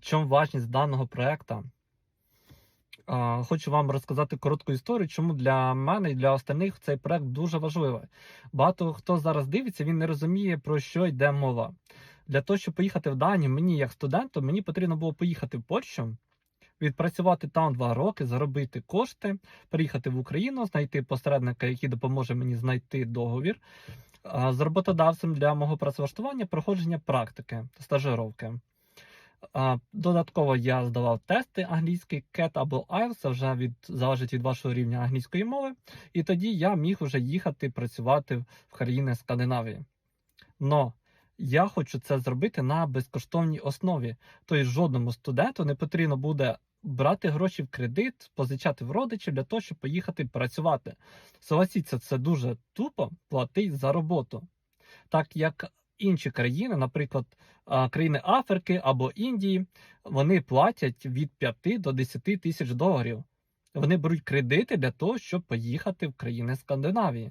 чому важність даного проекту? Хочу вам розказати коротку історію, чому для мене і для остальних цей проект дуже важливий. Багато хто зараз дивиться, він не розуміє, про що йде мова. Для того, щоб поїхати в Данію, мені як студенту, мені потрібно було поїхати в Польщу, відпрацювати там два роки, заробити кошти, приїхати в Україну, знайти посередника, який допоможе мені знайти договір з роботодавцем для мого працевлаштування, проходження практики стажировки. Додатково я здавав тести англійський CAT або IELTS, це вже від залежить від вашого рівня англійської мови. І тоді я міг вже їхати працювати в країни Скандинавії. Но я хочу це зробити на безкоштовній основі. Тобто жодному студенту не потрібно буде брати гроші в кредит, позичати в родичів для того, щоб поїхати працювати. Согласіться, це дуже тупо платить за роботу. Так як інші країни, наприклад, країни Африки або Індії, вони платять від 5 до 10 тисяч доларів. Вони беруть кредити для того, щоб поїхати в країни Скандинавії.